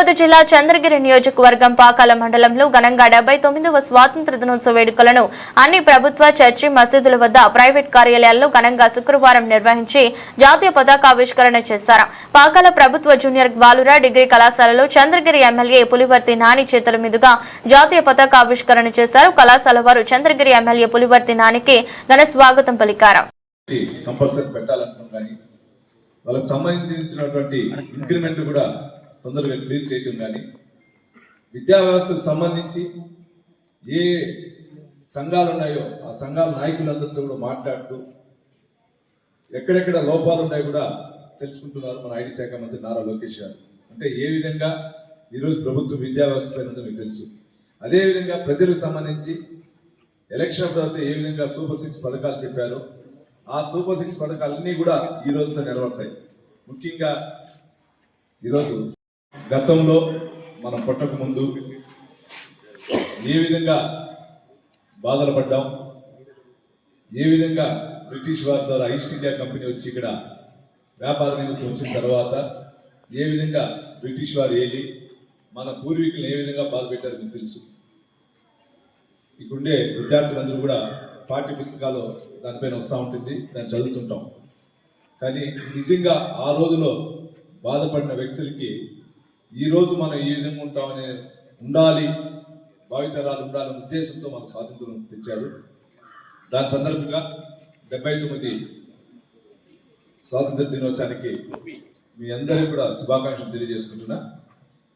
తిరుపతి జిల్లా చంద్రగిరి నియోజకవర్గం పాకాల మండలంలో ఘనంగా డెబ్బై తొమ్మిదవ స్వాతంత్ర దినోత్సవ వేడుకలను అన్ని ప్రభుత్వ చర్చి మసీదుల వద్ద ప్రైవేట్ కార్యాలయాల్లో ఘనంగా శుక్రవారం నిర్వహించి జాతీయ పతాకావిష్కరణ చేశారు. పాకాల ప్రభుత్వ జూనియర్ బాలుర డిగ్రీ కళాశాలలో చంద్రగిరి ఎమ్మెల్యే పులివర్తి నాని చేతుల మీదుగా జాతీయ పతాకావిష్కరణ చేశారు. కళాశాల వారు చంద్రగిరి ఎమ్మెల్యే పులివర్తి నానికి ఘన స్వాగతం పలికారు. కంపల్సరీ పెట్టాలనుకున్నాం కానీ వాళ్ళకి సంబంధించినటువంటి ఇంక్రిమెంట్ కూడా తొందరగా క్లియర్ చేయటం కానీ విద్యా వ్యవస్థకు సంబంధించి ఏ సంఘాలు ఉన్నాయో ఆ సంఘాల నాయకులందరితో కూడా మాట్లాడుతూ ఎక్కడెక్కడ లోపాలు ఉన్నాయో కూడా తెలుసుకుంటున్నారు మన ఐటీ శాఖ మంత్రి నారా లోకేష్ గారు. అంటే ఏ విధంగా ఈరోజు ప్రభుత్వ విద్యా వ్యవస్థ పైన మీకు తెలుసు. అదేవిధంగా ప్రజలకు సంబంధించి ఎలక్షన్ తర్వాత ఏ విధంగా సూపర్ సిక్స్ పథకాలు చెప్పారో ఆ సూపర్ సిక్స్ పథకాలన్నీ కూడా ఈ రోజుతో నెరవేరుతాయి. ముఖ్యంగా ఈరోజు గతంలో మనం పుట్టక ముందు ఏ విధంగా బాధలు పడ్డాం? ఏ విధంగా బ్రిటిష్ వారి ద్వారా ఈస్ట్ ఇండియా కంపెనీ వచ్చి ఇక్కడ వ్యాపార నిమిత్తం వచ్చిన తర్వాత ఏ విధంగా బ్రిటిష్ వారు ఏది మన పూర్వీకులను ఏ విధంగా బాధపెట్టారు మీకు తెలుసు. ఇక్కడుండే విద్యార్థులందరూ కూడా పాఠ్య పుస్తకాలు దానిపైన వస్తూ ఉంటుంది దాన్ని చదువుతుంటాం. కానీ నిజంగా ఆ రోజులో బాధపడిన వ్యక్తులకి ఈరోజు మనం ఈ విధంగా ఉంటామనే ఉండాలి భావితరాలు ఉండాలనే ఉద్దేశంతో మన స్వాతంత్రం తెచ్చారు. దాని సందర్భంగా డెబ్బై తొమ్మిది స్వాతంత్ర దినోత్సవానికి మీ అందరికీ కూడా శుభాకాంక్షలు తెలియజేసుకుంటున్నా.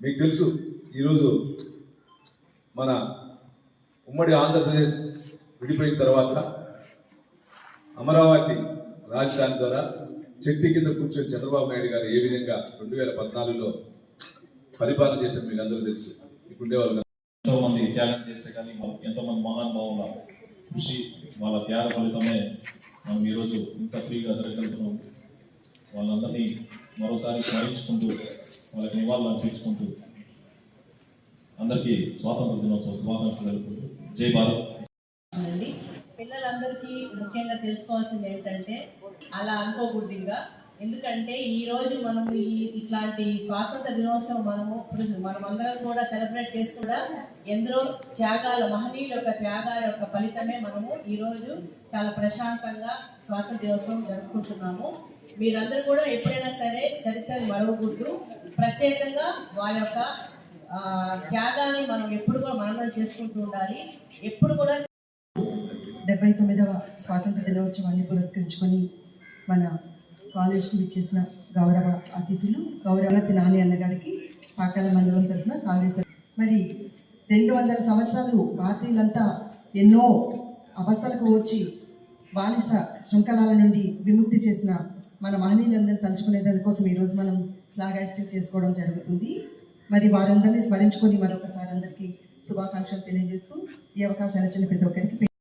మీకు తెలుసు ఈరోజు మన ఉమ్మడి ఆంధ్రప్రదేశ్ విడిపోయిన తర్వాత అమరావతి రాజధాని ద్వారా చెట్టు కింద కూర్చొని చంద్రబాబు నాయుడు గారు ఏ విధంగా రెండు వేల పద్నాలుగులో పరిపాలన చేశారు మీకు అందరూ తెలుసు. ఇప్పుడే వాళ్ళు ఎంతో మంది త్యాగం చేస్తే కానీ ఎంతో మంది మహానుభావుల కృషి వాళ్ళ త్యాగ ఫలితమే మనం ఈరోజు ఇంత ఫ్రీగా జరగలుగుతున్నాం వాళ్ళందరినీ మరోసారి స్మరించుకుంటూ వాళ్ళకి నివాళులు అర్పించుకుంటూ అందరికీ స్వాతంత్ర దినోత్సవ శుభాకాంక్షలు తెలుపుకుంటూ. జై భారత్. పిల్లలందరికీ ముఖ్యంగా తెలుసుకోవాల్సింది ఏంటంటే అలా అనుకోకూడదు ఇంకా. ఎందుకంటే ఈ రోజు మనం ఈ ఇట్లాంటి స్వాతంత్ర దినోత్సవం మనము ఇప్పుడు మనమందరం కూడా సెలబ్రేట్ చేసి కూడా ఎందరో త్యాగాల మహనీయుల యొక్క త్యాగాల యొక్క ఫలితమే మనము ఈరోజు చాలా ప్రశాంతంగా స్వాతంత్ర దినోత్సవం జరుపుకుంటున్నాము. మీరందరూ కూడా ఎప్పుడైనా సరే చరిత్రను మరవకూడదు. ప్రత్యేకంగా వాళ్ళ యొక్క త్యాగాన్ని మనం ఎప్పుడు కూడా మననం చేసుకుంటూ ఉండాలి. ఎప్పుడు కూడా డెబ్బై తొమ్మిదవ స్వాతంత్ర దినోత్సవాన్ని పురస్కరించుకొని మన కాలేజ్కి ఇచ్చేసిన గౌరవ అతిథులు గౌరవతి నాని అన్నగారికి పాకాల మండలం తరఫున కాలేజ్ మరి రెండు వందల సంవత్సరాలు భారతీయులంతా ఎన్నో అవస్థలకు వచ్చి బానిస శృంఖలాల నుండి విముక్తి చేసిన మన మహనీయులందరినీ తలుచుకునే దానికోసం ఈరోజు మనం ఫ్లాగ్ హాయిస్టింగ్ చేసుకోవడం జరుగుతుంది. మరి వారందరినీ స్మరించుకొని మరొకసారి అందరికీ శుభాకాంక్షలు తెలియజేస్తూ ఈ అవకాశాలు ఇచ్చిన ప్రతి ఒక్కరికి